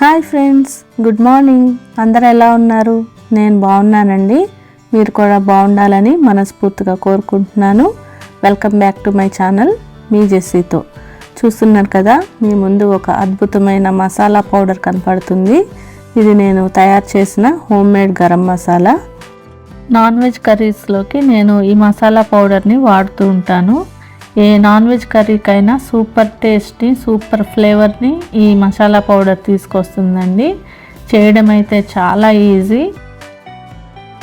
Hi friends good morning. అందరు ఎలా ఉన్నారు? నేను బాగున్నానండి. మీరు కూడా బాగుండాలని మనస్ఫూర్తిగా కోరుకుంటున్నాను. Welcome back to my channel మీ జెస్సీతో. చూస్తున్నారు కదా మీ ముందు ఒక అద్భుతమైన మసాలా పౌడర్ కనపడుతుంది. ఇది నేను తయారు చేసిన home made garam masala. Non veg కర్రీస్లోకి నేను ఈ మసాలా పౌడర్ని వాడుతూ ఉంటాను. ఏ నాన్ వెజ్ కర్రీకైనా సూపర్ టేస్ట్ని సూపర్ ఫ్లేవర్ని ఈ మసాలా పౌడర్ తీసుకొస్తుందండి. చేయడం అయితే చాలా ఈజీ.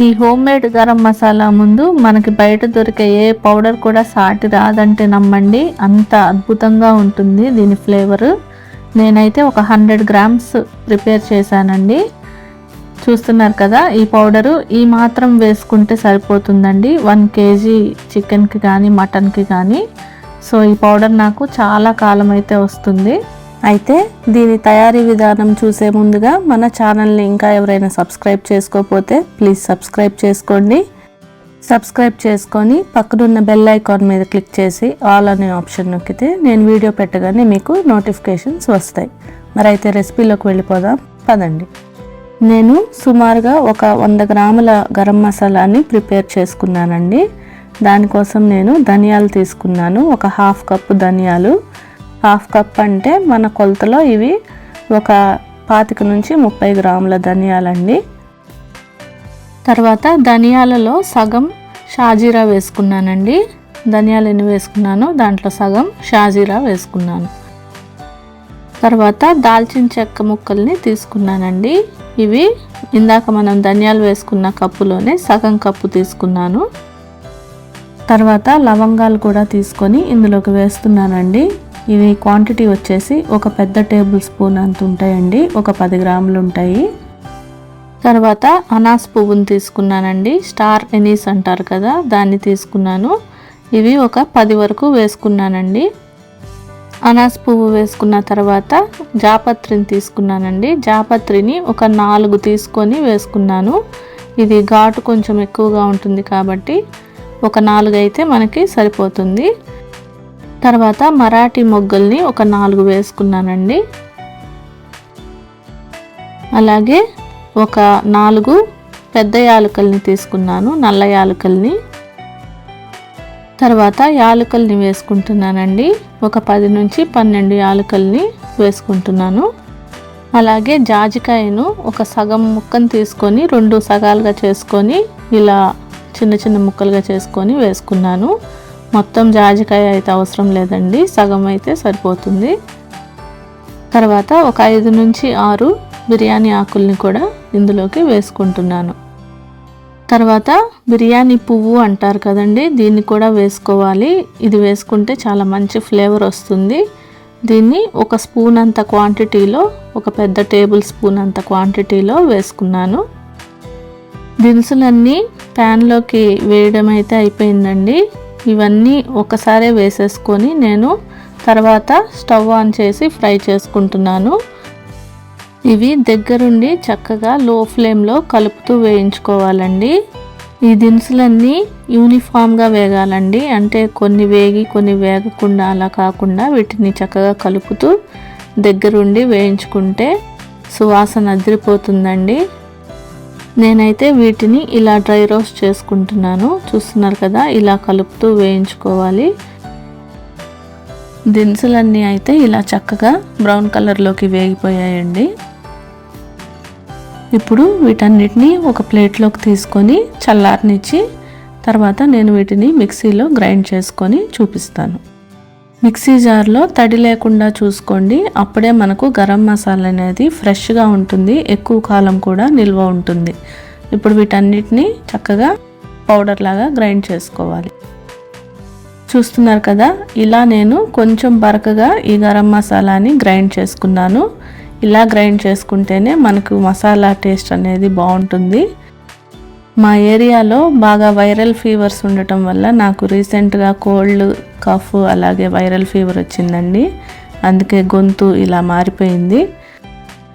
ఈ హోమ్ మేడ్ గరం మసాలా ముందు మనకి బయట దొరికే ఏ పౌడర్ కూడా సాటి రాదంటే నమ్మండి. అంత అద్భుతంగా ఉంటుంది దీని ఫ్లేవరు. నేనైతే ఒక హండ్రెడ్ గ్రామ్స్ ప్రిపేర్ చేశానండి. చూస్తున్నారు కదా ఈ పౌడరు ఈ మాత్రం వేసుకుంటే సరిపోతుందండి. వన్ కేజీ చికెన్కి కానీ మటన్కి కానీ సో ఈ పౌడర్ నాకు చాలా కాలం అయితే వస్తుంది. అయితే దీని తయారీ విధానం చూసే ముందుగా మన ఛానల్ని ఇంకా ఎవరైనా సబ్స్క్రైబ్ చేసుకోకపోతే ప్లీజ్ సబ్స్క్రైబ్ చేసుకోండి. సబ్స్క్రైబ్ చేసుకొని పక్కనున్న బెల్ ఐకాన్ మీద క్లిక్ చేసి ఆల్ అనే ఆప్షన్ నొక్కితే నేను వీడియో పెట్టగానే మీకు నోటిఫికేషన్స్ వస్తాయి. మరి అయితే రెసిపీలోకి వెళ్ళిపోదాం. పదండి. నేను సుమారుగా ఒక వంద గ్రాముల గరం మసాలాని ప్రిపేర్ చేసుకున్నానండి. దానికోసం నేను ధనియాలు తీసుకున్నాను. ఒక హాఫ్ కప్పు ధనియాలు. హాఫ్ కప్ అంటే మన కొలతలో ఇవి ఒక పాతిక నుంచి ముప్పై గ్రాముల ధనియాలండి. తర్వాత ధనియాలలో సగం షాజీరా వేసుకున్నానండి. ధనియాలు ఎన్ని వేసుకున్నాను దాంట్లో సగం షాజీరా వేసుకున్నాను. తర్వాత దాల్చిన చెక్క ముక్కల్ని తీసుకున్నానండి. ఇవి ఇందాక మనం ధనియాలు వేసుకున్న కప్పులోనే సగం కప్పు తీసుకున్నాను. తర్వాత లవంగాలు కూడా తీసుకొని ఇందులోకి వేస్తున్నానండి. ఇవి క్వాంటిటీ వచ్చేసి ఒక పెద్ద టేబుల్ స్పూన్ అంత ఉంటాయండి. ఒక పది గ్రాములు ఉంటాయి. తర్వాత అనాస్ పువ్వును తీసుకున్నానండి. స్టార్ ఎనీస్ అంటారు కదా దాన్ని తీసుకున్నాను. ఇవి ఒక పది వరకు వేసుకున్నానండి. అనాస్ పువ్వు వేసుకున్న తర్వాత జాపత్రిని తీసుకున్నానండి. జాపత్రిని ఒక నాలుగు తీసుకొని వేసుకున్నాను. ఇది ఘాటు కొంచెం ఎక్కువగా ఉంటుంది కాబట్టి ఒక నాలుగు అయితే మనకి సరిపోతుంది. తర్వాత మరాఠీ మొగ్గల్ని ఒక నాలుగు వేసుకున్నానండి. అలాగే ఒక నాలుగు పెద్ద యాలకల్ని తీసుకున్నాను నల్ల యాలకల్ని. తర్వాత యాలకల్ని వేసుకుంటున్నానండి. ఒక పది నుంచి పన్నెండు యాలకల్ని వేసుకుంటున్నాను. అలాగే జాజికాయను ఒక సగం ముక్కను తీసుకొని రెండు సగాలుగా చేసుకొని ఇలా చిన్న చిన్న ముక్కలుగా చేసుకొని వేసుకున్నాను. మొత్తం జాజికాయ అయితే అవసరం లేదండి. సగం అయితే సరిపోతుంది. తర్వాత ఒక ఐదు నుంచి ఆరు బిర్యానీ ఆకుల్ని కూడా ఇందులోకి వేసుకుంటున్నాను. తర్వాత బిర్యానీ పువ్వు అంటారు కదండి దీన్ని కూడా వేసుకోవాలి. ఇది వేసుకుంటే చాలా మంచి ఫ్లేవర్ వస్తుంది. దీన్ని ఒక స్పూన్ అంత క్వాంటిటీలో ఒక పెద్ద టేబుల్ స్పూన్ అంత క్వాంటిటీలో వేసుకున్నాను. దినుసులన్నీ ప్యాన్లోకి వేయడం అయితే అయిపోయిందండి. ఇవన్నీ ఒకసారే వేసేసుకొని నేను తర్వాత స్టవ్ ఆన్ చేసి ఫ్రై చేసుకుంటున్నాను. ఇవి దగ్గరుండి చక్కగా లో ఫ్లేమ్లో కలుపుతూ వేయించుకోవాలండి. ఈ దినుసులన్నీ యూనిఫామ్గా వేగాలండి. అంటే కొన్ని వేగి కొన్ని వేగకుండా అలా కాకుండా వీటిని చక్కగా కలుపుతూ దగ్గరుండి వేయించుకుంటే సువాసన అదిరిపోతుందండి. నేనైతే వీటిని ఇలా డ్రై రోస్ట్ చేసుకుంటున్నాను. చూస్తున్నారు కదా ఇలా కలుపుతూ వేయించుకోవాలి. దినుసులన్నీ అయితే ఇలా చక్కగా బ్రౌన్ కలర్లోకి వేగిపోయాయండి. ఇప్పుడు వీటన్నిటిని ఒక ప్లేట్లోకి తీసుకొని చల్లారనిచ్చి తర్వాత నేను వీటిని మిక్సీలో గ్రైండ్ చేసుకొని చూపిస్తాను. మిక్సీ జార్లో తడి లేకుండా చూసుకోండి. అప్పుడే మనకు గరం మసాలా అనేది ఫ్రెష్గా ఉంటుంది. ఎక్కువ కాలం కూడా నిల్వ ఉంటుంది. ఇప్పుడు వీటన్నిటిని చక్కగా పౌడర్ లాగా గ్రైండ్ చేసుకోవాలి. చూస్తున్నారు కదా ఇలా నేను కొంచెం బరకగా ఈ గరం మసాలాని గ్రైండ్ చేసుకున్నాను. ఇలా గ్రైండ్ చేసుకుంటేనే మనకు మసాలా టేస్ట్ అనేది బాగుంటుంది. మా ఏరియాలో బాగా వైరల్ ఫీవర్స్ ఉండటం వల్ల నాకు రీసెంట్గా కోల్డ్ కఫ్ అలాగే వైరల్ ఫీవర్ వచ్చిందండి. అందుకే గొంతు ఇలా మారిపోయింది.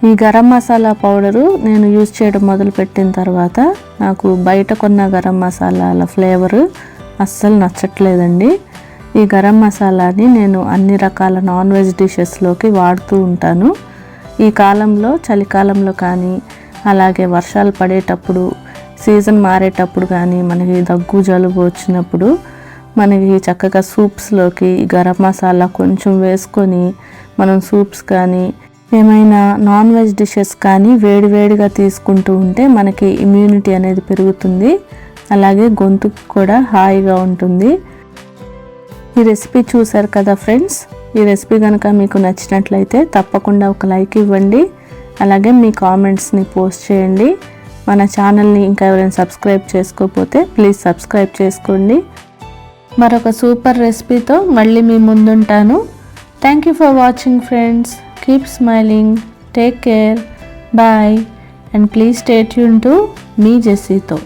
ఈ గరం మసాలా పౌడరు నేను యూజ్ చేయడం మొదలుపెట్టిన తర్వాత నాకు బయట కొన్న గరం మసాలాల ఫ్లేవరు అస్సలు నచ్చట్లేదండి. ఈ గరం మసాలాని నేను అన్ని రకాల నాన్ వెజ్ డిషెస్లోకి వాడుతూ ఉంటాను. ఈ కాలంలో చలికాలంలో కానీ అలాగే వర్షాలు పడేటప్పుడు సీజన్ మారేటప్పుడు కానీ మనకి దగ్గు జలుబు వచ్చినప్పుడు మనకి చక్కగా సూప్స్లోకి గరం మసాలా కొంచెం వేసుకొని మనం సూప్స్ కానీ ఏమైనా నాన్ వెజ్ డిషెస్ కానీ వేడివేడిగా తీసుకుంటూ ఉంటే మనకి ఇమ్యూనిటీ అనేది పెరుగుతుంది. అలాగే గొంతుకు కూడా హాయిగా ఉంటుంది. ఈ రెసిపీ చూసారు కదా ఫ్రెండ్స్? ఈ రెసిపీ కనుక మీకు నచ్చినట్లయితే తప్పకుండా ఒక లైక్ ఇవ్వండి. అలాగే మీ కామెంట్స్ని పోస్ట్ చేయండి. మన ఛానల్ని ఇంకా ఎవరైనా సబ్స్క్రైబ్ చేసుకోకపోతే ప్లీజ్ సబ్స్క్రైబ్ చేసుకోండి. మరొక సూపర్ రెసిపీతో మళ్ళీ మీ ముందుంటాను. Thank you for watching friends keep smiling take care bye and please stay tune to me జెస్సీతో